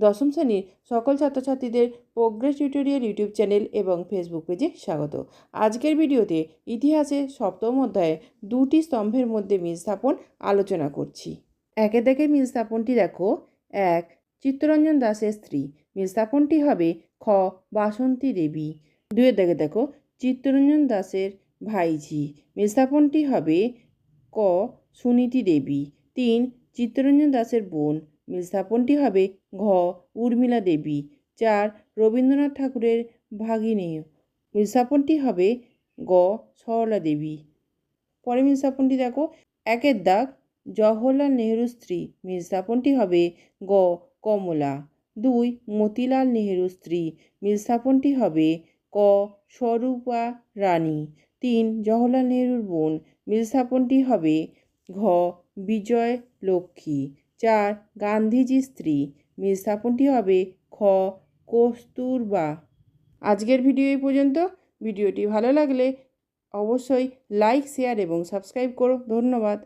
দশম শ্রেণির সকল ছাত্রছাত্রীদের প্রোগ্রেস টিউটোরিয়াল ইউটিউব চ্যানেল এবং ফেসবুক পেজে স্বাগত। আজকের ভিডিওতে ইতিহাসে সপ্তম অধ্যায়ে দুটি স্তম্ভের মধ্যে মিল স্থাপন আলোচনা করছি। একে দেখে মিল স্থাপনটি দেখো। এক, চিত্তরঞ্জন দাসের স্ত্রী। মিল স্থাপনটি হবে খ, বাসন্তী দেবী। দুয়ের দেখে দেখো, চিত্তরঞ্জন দাসের ভাইঝি। মিল স্থাপনটি হবে ক, সুনীতি দেবী। তিন, চিত্তরঞ্জন দাসের বোন। স্থাপনটি হবে ঘ. উর্মিলা দেবী, চার. রবীন্দ্রনাথ ঠাকুরের ভাগিনেয় মিল স্থাপনটি হবে গ. সরলা দেবী। পরে স্থাপনটি দেখো, একের দাগ, জওহরলাল নেহরুর স্ত্রী। স্থাপনটি হবে গ. কমলা। দুই. মতিলাল নেহরুর স্ত্রী। স্থাপনটি হবে ক. স্বরূপা রানী তিন. জওহরলাল নেহরুর বোন। স্থাপনটি হবে ঘ. বিজয় লক্ষ্মী চার গান্ধীজি স্ত্রী। মেয়ে স্থাপনটি হবে খ, কস্তুরবা। আজকের ভিডিও এই পর্যন্ত। ভিডিওটি ভালো লাগলে অবশ্যই লাইক শেয়ার এবং সাবস্ক্রাইব করো। ধন্যবাদ।